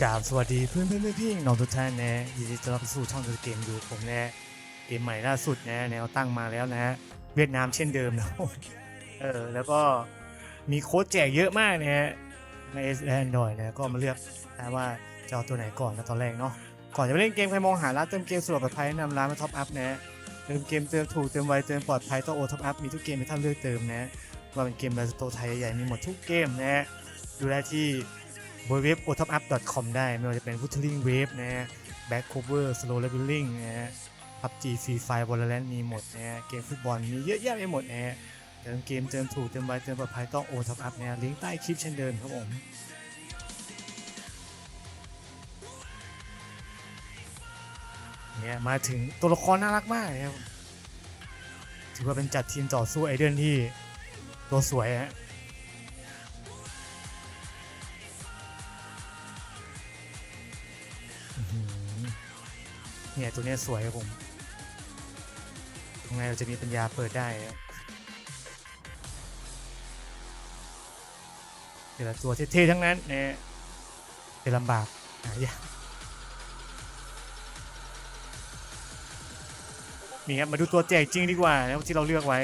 กราบสวัสดีเพื่อนเพื่อนๆพี่ๆน้องทุกท่านนะยินดีต้อนรับสู่ช่องเกมอยู่ผมนะเกมใหม่ล่าสุดนะแนวตั้งมาแล้วนะฮะเวียดนามเช่นเดิมนะเออแล้วก็มีโค้ดแจกเยอะมากนะฮะใน S และ Android นะก็มาเลือกนะว่าจะเอาตัวไหนก่อนนะตอนแรกเนาะก่อนจะไปเล่นเกมใครมองหาร้านเติมเกมสะดวกปลอดภัยแนะนำร้านมาท็อปอัพนะเติมเกมเติมถูกเติมไวเติมปลอดภัยต้องโอท็อปอัพมีทุกเกมให้ท่านเลือกเติมนะว่าเป็นเกมแบบสโตไทยใหญ่ๆมีหมดทุกเกมนะฮะดูได้ที่ บนเว็บ o t o p u p c o m ได้ ไม่ว่าจะเป็น w o o d l i n g Wave นะฮะ Back Cover Slow Leveling นะฮะ PUBG Free Fire Valorant มีหมดนะฮะ เกมฟุตบอลมีเยอะแยะไปหมดนะฮะเติมเกมเติมถูกเติมไวเติมปลอดภัยต้อง o t o p Up นะฮะลิงก์ใต้คลิปเช่นเดิมครับผมเนี่ยมาถึงตัวละครน่ารักมากนะครับถือว่าเป็นจัดทีมต่อสู้ไอเดนที่ตัวสวยฮะ เนี่ยตัวเนี้ยสวยครับผมทำไงเราจะมีปัญญาเปิดได้ แต่ละตัวเท่ๆทั้งนั้นเนี่ยจะลำบากหายากนี่ครับมาดูตัวแจกจริงดีกว่านะที่เราเลือกไว้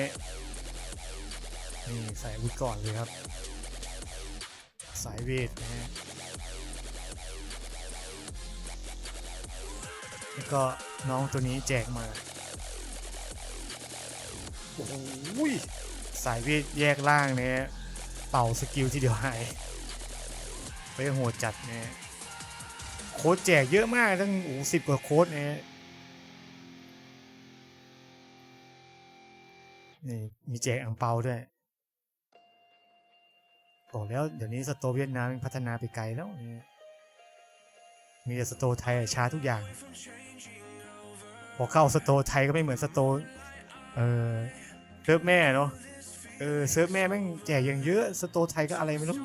นี่ใส่อาวุธก่อนเลยครับ สายเวทนะฮะ แล้วก็น้องตัวนี้แจกมา โอ้โหยสายเวทแยกล่างเนี่ยเป่าสกิลที่เดียวหายไปโหดจัดเนี่ยโค้ดแจกเยอะมากตั้งโอ้สิบกว่าโค้ดเนี่ยนี่มีแจกอ่างเปาด้วยบอกแล้วเดี๋ยวนี้สโตร์เวียดนามพัฒนาไปไกลแล้วเนี่ย มีแต่สโตไทยช้าทุกอย่าง พอเข้าสโตไทยก็ไม่เหมือนสโตเออเซิร์ฟแม่เนาะเออเซิร์ฟแม่แม่งแจกอย่างเยอะสโตไทยก็อะไรไม่รู้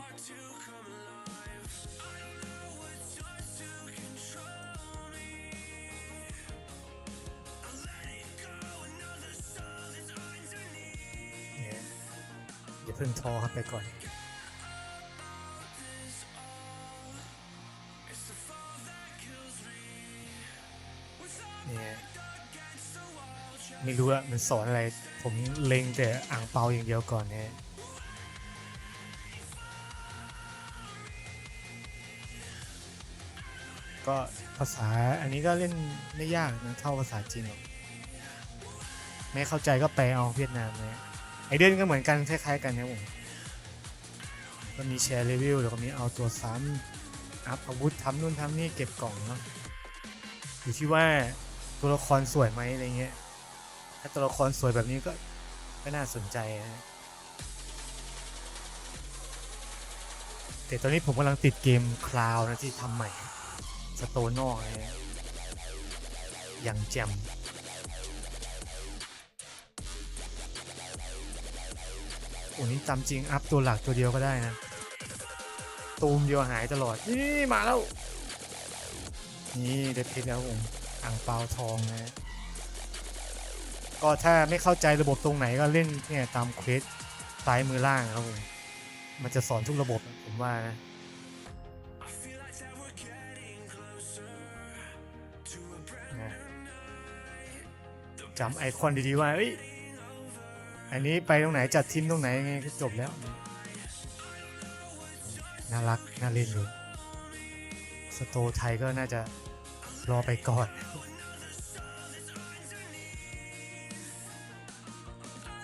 เนี่ยอย่าเพิ่งทอครับไปก่อน ไม่รู้อะมันสอนอะไร ผมเล็งแต่อ่างเปาอย่างเดียวก่อนเนี่ยก็ภาษาอันนี้ก็เล่นไม่ยากนะเท่าภาษาจีนหรอกไม่เข้าใจก็แปลเอาเวียดนามเนี่ยไอเดนก็เหมือนกันคล้ายๆกันนะผมก็มีแชร์รีวิวแล้วก็มีเอาตัวซ้ำอัพอาวุธทำนู่นทำนี่เก็บกล่องเนาะอยู่ที่ว่าตัวละครสวยไหมอะไรเงี้ย ถ้าตัวละครสวยแบบนี้ก็ก็น่าสนใจนะแต่ตอนนี้ผมกำลังติดเกมคลาวนะที่ทำใหม่สโตนอกอะไรเงี้ยอย่างแจ่มโอ้นี่จำจริง อัพตัวหลักตัวเดียวก็ได้นะ ตูมเดียวหายตลอด นี่มาแล้ว นี่เด็ดเพชรแล้วผมอ่างเปาทองนะ ก็ถ้าไม่เข้าใจระบบตรงไหนก็เล่นเนี่ยตามเควสซ้ายมือล่างครับผมมันจะสอนทุกระบบผมว่านะจำไอคอนดีๆว่าเอ้ยอันนี้ไปตรงไหนจัดทีมตรงไหนยังไงก็จบแล้ว น่ารัก น่าเล่นอยู่สโตไทยก็น่าจะรอไปก่อน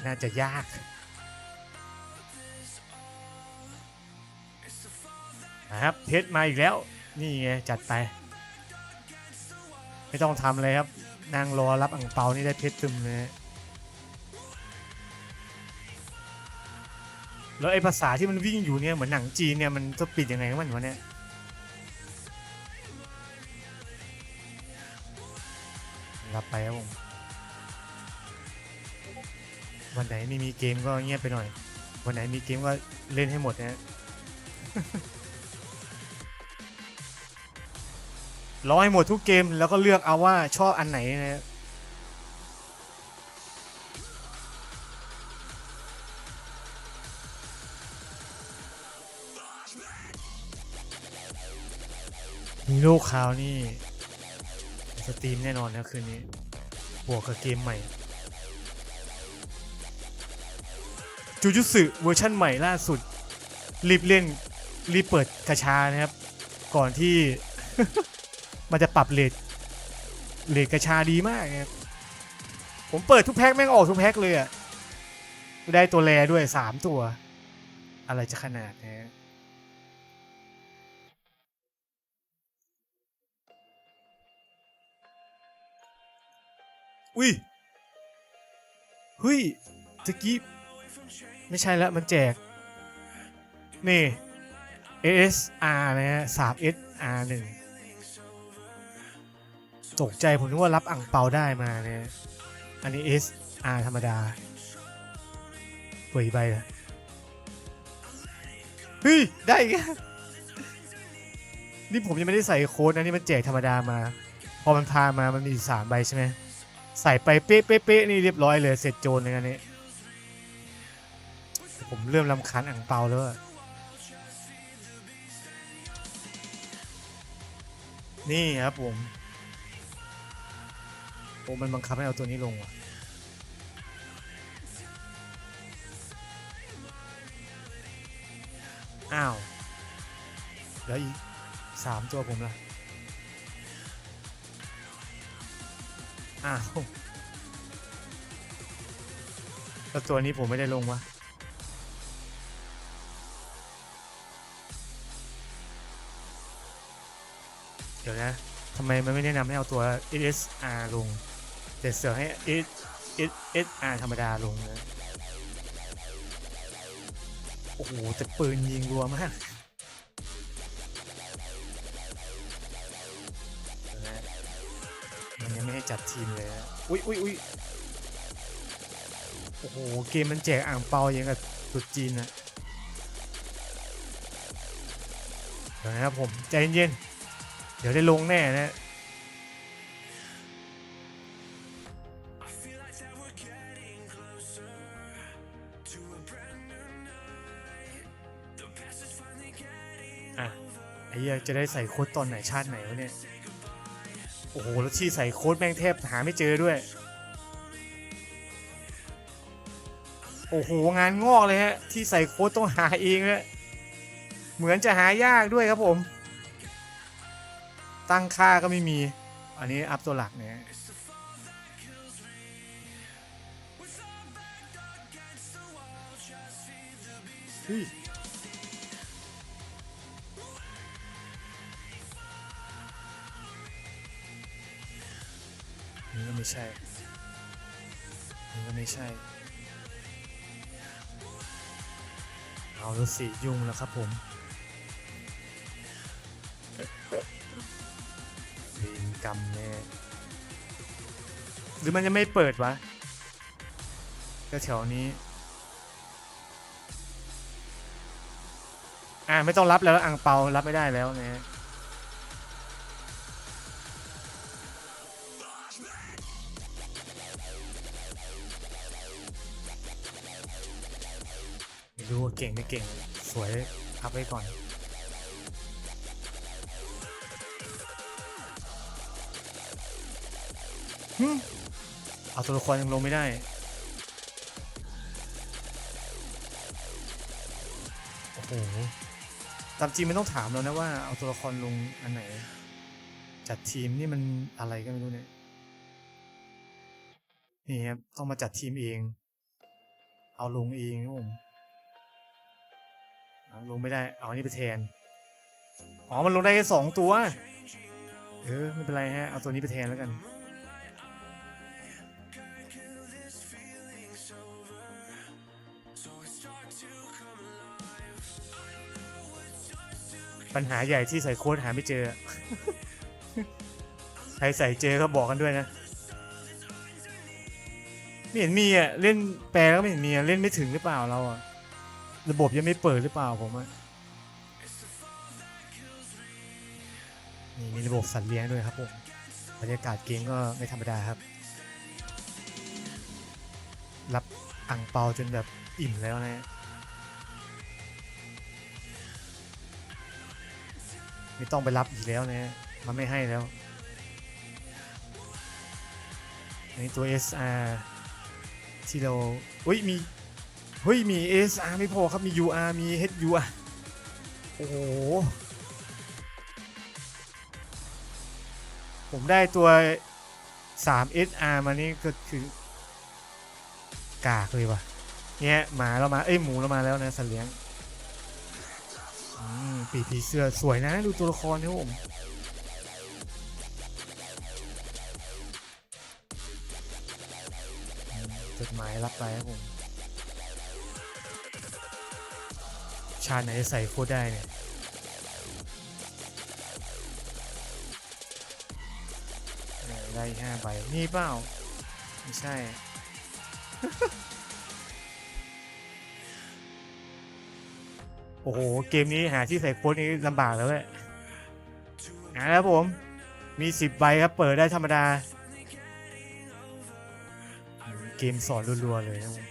น่าจะยากนะครับเพชรมาอีกแล้ว นี่ไงจัดไป ไม่ต้องทำอะไรครับนั่งรอรับอ่างเปานี่ได้เพชรตึมเลยแล้วไอ้ภาษาที่มันวิ่งอยู่เนี่ยเหมือนหนังจีนเนี่ยมันจะปิดยังไงของมันวะเนี่ยรับไปครับผม วันไหนไม่มีเกมก็เงียบไปหน่อย วันไหนมีเกมก็เล่นให้หมดนะฮะรอให้หมดทุกเกมแล้วก็เลือกเอาว่าชอบอันไหนนะฮะมีโลกคราวนี่ สตรีมแน่นอนนะคืนนี้ บวกกับเกมใหม่ จูจุสึเวอร์ชั่นใหม่ล่าสุด รีบเล่นรีบเปิดกระชานะครับ ก่อนที่ มันจะปรับเลทเลทกระชาดีมากครับผมเปิดทุกแพ็คแม่งออกทุกแพ็คเลยอะได้ตัวแรด้วยสามตัว อะไรจะขนาดนี้อุ้ยเฮ้ยตะกี้ ไม่ใช่แล้วมันแจก นี่ ASR นะฮะ 3SR 1ตกใจผมนึกว่ารับอ่างเปาได้มาเนี่ยอันนี้ SR ธรรมดาเปิดใบนะเฮ้ย ได้อีกนี่ผมยังไม่ได้ใส่โค้ดนะนี่มันแจกธรรมดามา พอมันพามามันมีสามใบใช่ไหมใส่ไปเป๊ะเป๊ะเป๊ะนี่เรียบร้อยเลยเสร็จโจรเลยอันนี้ ผมเริ่มรำคาญอ่างเปาแล้วนี่ครับผมโอ้มันบังคับให้เอาตัวนี้ลงว่ะอ้าว แล้วอีกสามตัวผมล่ะ อ้าว แล้วตัวนี้ผมไม่ได้ลงวะ ดี๋ยวนะทำไมมันไม่แนะนำให้เอาตัว SR ลง แต่เสือให้ S S R ธรรมดาลงนะโอ้โหแต่ปืนยิงรัวมากนะมันยังไม่ให้จัดทีมเลยอะอุ้ยอุ้ยอุ้ยโอ้โห เกมมันแจกอ่างเปาอย่างกับตุดจีนอะเดี๋ยวนะครับผม ใจเย็นๆ เดี๋ยวได้ลงแน่นะอะไอ้เหี้ยจะได้ใส่โค้ดตอนไหนชาติไหนวะเนี่ย โอ้โห แล้วที่ใส่โค้ดแม่งแทบหาไม่เจอด้วย โอ้โห งานงอกเลยฮะ ที่ใส่โค้ดต้องหาเองฮะ เหมือนจะหายากด้วยครับผม ตั้งค่าก็ไม่มี อันนี้อัพตัวหลักเนี่ยนี่ก็ไม่ใช่ นี่ก็ไม่ใช่ เอาแล้วสิยุ่งแล้วครับผม รรมแน่หรือมันจะไม่เปิดวะก็แถวนี้ อ่าไม่ต้องรับแล้วอ่างเปารับไม่ได้แล้วนะฮะไม่รู้ว่าเก่งไม่เก่ง สวยอัพไว้ก่อน เอาตัวละครยังลงไม่ได้ โอ้โหตามจริงไม่ต้องถามแล้วนะว่า เอาตัวละครลงอันไหน จัดทีมนี่มันอะไรก็ไม่รู้เนี่ย นี่ครับ ต้องมาจัดทีมเอง เอาลงเองครับผมลงไม่ได้ เอาอันนี้ไปแทน อ๋อ มันลงได้แค่สองตัว เออ ไม่เป็นไรฮะ เอาตัวนี้ไปแทนแล้วกัน ปัญหาใหญ่ที่ใส่โค้ดหาไม่เจอ ใครใส่เจอก็บอกกันด้วยนะ ไม่เห็นมีอะ เล่นแปลก็ไม่เห็นมีอะ เล่นไม่ถึงหรือเปล่าเราอะ ระบบยังไม่เปิดหรือเปล่าผมอะนี่มีระบบสัตว์เลี้ยงด้วยครับผมบรรยากาศเกมก็ไม่ธรรมดาครับ รับอ่างเปาจนแบบอิ่มแล้วนะ ไม่ต้องไปรับอีกแล้วนะ มันไม่ให้แล้วอันนี้ตัว SR ที่เราเฮ้ยมีเฮ้ยมี SR ไม่พอครับมี UR มี HUR โอ้โห ผมได้ตัว 3 SR มานี่ก็คือกากเลยว่ะเนี่ยหมาเรามา เอ้ยหมูเรามาแล้วนะสัตว์เลี้ยง ปีผีเสื้อสวยนะดูตัวละครนะผมจดหมายรับไปครับผม ชาติไหนจะใส่โคตรได้เนี่ยออได้ห้าใบ นี่เปล่า ไม่ใช่ อ้โห เกมนี้หาที่ใส่โค้ดนี้ลำบากแล้วแหละนะครับผม มี10ใบครับ เปิดได้ธรรมดา เกมสอนรัวๆ เลยครับผม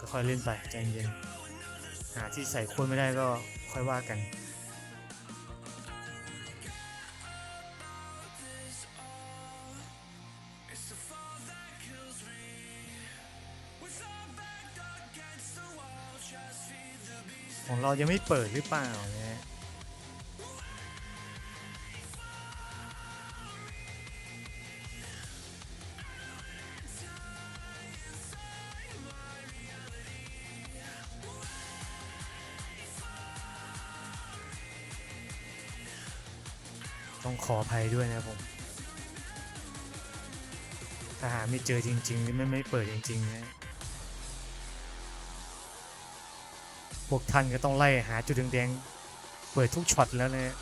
ก็ค่อยเล่นไปใจเย็น หาที่ใส่โค้ดไม่ได้ก็ค่อยว่ากัน ของเรายังไม่เปิดหรือเปล่านะฮะต้องขออภัยด้วยนะผมถ้าหาไม่เจอจริงๆหรือไม่ไม่เปิดจริงๆนะ พวกท่านก็ต้องไล่หาจุดแดงๆ เปิดทุกช็อตแล้วเนะ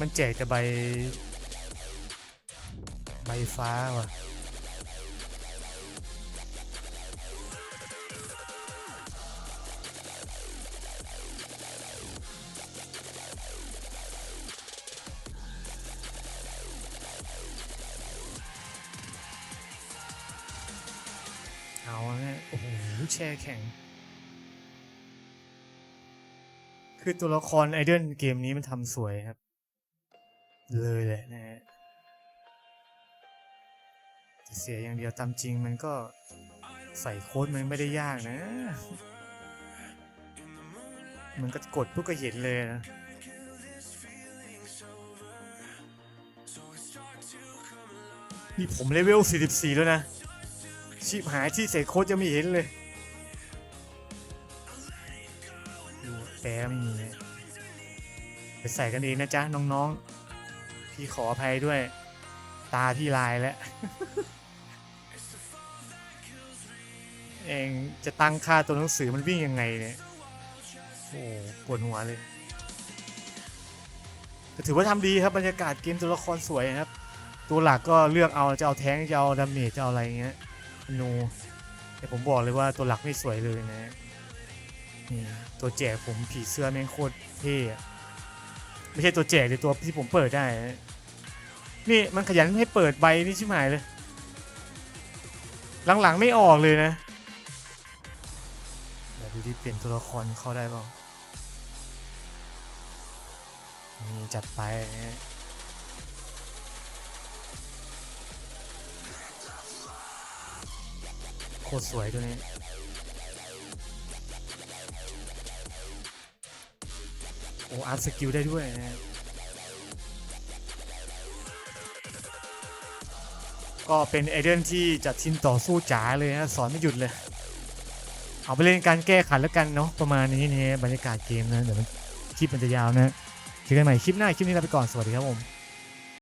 มันแจกแต่ใบ ใบฟ้าว่ะ โอ้โหแช่แข็ง คือตัวละครไอเดนเกมนี้มันทำสวยครับ เลยแหละนะฮะแต่เสียอย่างเดียวตามจริงมันก็ใส่โค้ดมันไม่ได้ยากนะ มันก็กดปุ๊บก็เห็นเลยนะนี่ผมเลเวล 44 แล้วนะ ชิบหายที่ใส่โค้ดยังไม่เห็นเลยดูแปลไม่มีไปใส่กันเองนะจ๊ะ น้องๆ พี่ขออภัยด้วย ตาพี่ลายแล้ว เองจะตั้งค่าตัวหนังสือมันวิ่งยังไงเนี่ย โอ้ปวดหัวเลยถือว่าทำดีครับบรรยากาศเกมตัวละครสวยนะครับ ตัวหลักก็เลือกเอาจะเอาแท้งจะเอาดาเมจจะเอาอะไรเงี้ย นูแต่ผมบอกเลยว่าตัวหลักไม่สวยเลยนะนี่ตัวแจกผมผีเสื้อแม่งโคตรเท่อะไม่ใช่ตัวแจกเลยตัวที่ผมเปิดได้นะนี่มันขยันให้เปิดใบนี่ชิบหายเลย หลังๆไม่ออกเลยนะเดี๋ยวดูที่เปลี่ยนตัวละครเข้าได้เปล่านี่จัดไปนะ โคตรสวยตัวนี้โอ้อาร์ตสกิลได้ด้วยนะก็เป็นเอเดนที่จัดทีมต่อสู้จ๋าเลยนะสอนไม่หยุดเลย เอาไปเล่นการแก้ขันแล้วกันเนาะประมาณนี้เนี่ยบรรยากาศเกมนะเดี๋ยวมันคลิปมันจะยาวนะเจอกันใหม่คลิปหน้าคลิปนี้ลาไปก่อนสวัสดีครับผม